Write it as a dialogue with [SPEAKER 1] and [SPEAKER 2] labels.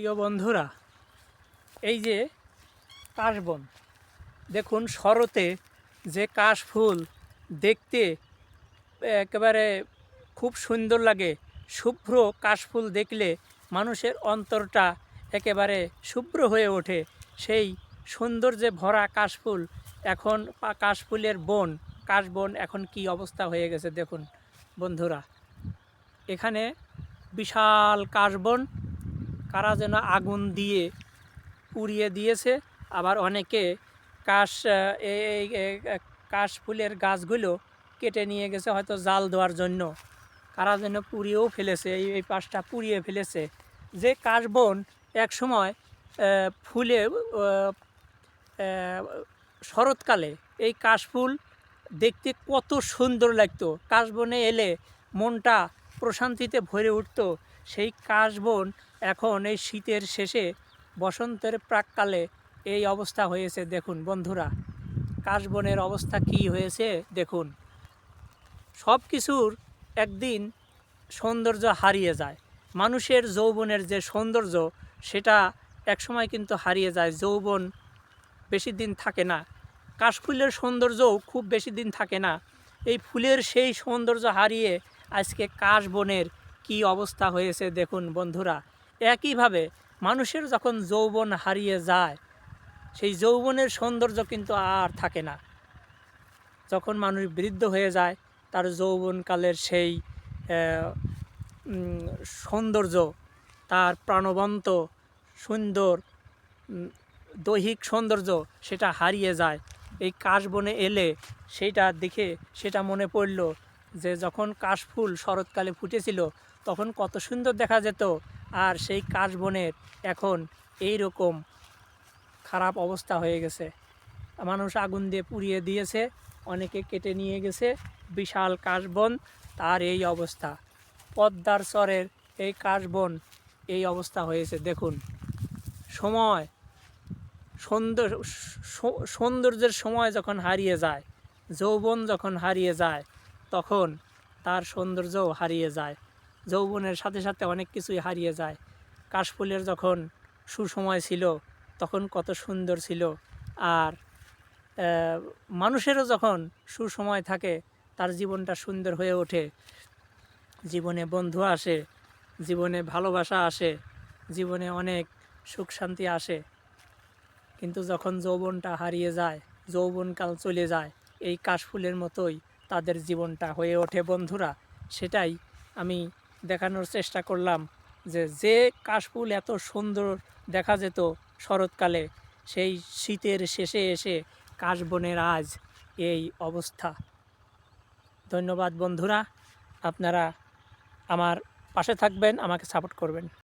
[SPEAKER 1] প্রিয় বন্ধুরা, এই যে কাশবন, দেখুন শরতে যে কাশফুল দেখতে একেবারে খুব সুন্দর লাগে। শুভ্র কাশফুল দেখলে মানুষের অন্তরটা একেবারে শুভ্র হয়ে ওঠে। সেই সৌন্দর্যে ভরা কাশফুল এখন কাশফুলের বন, কাশবন এখন কি অবস্থা হয়ে গেছে দেখুন বন্ধুরা। এখানে বিশাল কাশবন কারা যেন আগুন দিয়ে পুড়িয়ে দিয়েছে। আবার অনেকে কাশ এই কাশ ফুলের গাছগুলো কেটে নিয়ে গেছে হয়তো জাল দেওয়ার জন্য। কারা যেন পুড়িয়েও ফেলেছে, এই এই পাশটা পুড়িয়ে ফেলেছে। যে কাশবন এক সময় ফুলে শরৎকালে এই কাশফুল দেখতে কত সুন্দর লাগতো। কাশবনে এলে মনটা প্রশান্তিতে ভরে উঠতো। সেই কাশবন এখন এই শীতের শেষে বসন্তের প্রাককালে এই অবস্থা হয়েছে, দেখুন বন্ধুরা। কাশবনের অবস্থা কি হয়েছে, দেখুন। সব কিছুর একদিন সৌন্দর্য হারিয়ে যায়। মানুষের যৌবনের যে সৌন্দর্য, সেটা একসময় কিন্তু হারিয়ে যায়। যৌবন বেশি দিন থাকে না। কাশফুলের সৌন্দর্যও খুব বেশি দিন থাকে না। এই ফুলের সেই সৌন্দর্য হারিয়ে আজকে কাশবনের কি অবস্থা হয়েছে দেখুন বন্ধুরা। একইভাবে মানুষের যখন যৌবন হারিয়ে যায়, সেই যৌবনের সৌন্দর্য কিন্তু আর থাকে না। যখন মানুষ বৃদ্ধ হয়ে যায়, তার যৌবনকালের সেই সৌন্দর্য, তার প্রাণবন্ত, সুন্দর দৈহিক সৌন্দর্য সেটা হারিয়ে যায়। এই কাশবনে এলে সেটা দেখে সেটা মনে পড়ল যে যখন কাশফুল শরৎকালে ফুটেছিল, তখন কত সুন্দর দেখা যেত। আর সেই কাশবনের এখন এই রকম খারাপ অবস্থা হয়ে গেছে। মানুষ আগুন দিয়ে পুড়িয়ে দিয়েছে, অনেকে কেটে নিয়ে গেছে। বিশাল কাশবন, তার এই অবস্থা। পদ্মার চরের এই কাশবন এই অবস্থা হয়েছে, দেখুন। সময়, সৌন্দর্য, সৌন্দর্যের সময় যখন হারিয়ে যায়, যৌবন যখন হারিয়ে যায় তখন তার সৌন্দর্যও হারিয়ে যায়। যৌবনের সাথে সাথে অনেক কিছুই হারিয়ে যায়। কাশফুলের যখন সুসময় ছিল, তখন কত সুন্দর ছিল। আর মানুষেরও যখন সুসময় থাকে, তার জীবনটা সুন্দর হয়ে ওঠে। জীবনে বন্ধু আসে, জীবনে ভালোবাসা আসে, জীবনে অনেক সুখ শান্তি আসে। কিন্তু যখন যৌবনটা হারিয়ে যায়, যৌবনকাল চলে যায়, এই কাশফুলের মতোই তাদের জীবনটা হয়ে ওঠে, বন্ধুরা। সেটাই আমি দেখানোর চেষ্টা করলাম যে যে কাশফুল এত সুন্দর দেখা যেত শরৎকালে, সেই শীতের শেষে এসে কাশবনের আজ এই অবস্থা। ধন্যবাদ, বন্ধুরা। আপনারা আমার পাশে থাকবেন, আমাকে সাপোর্ট করবেন।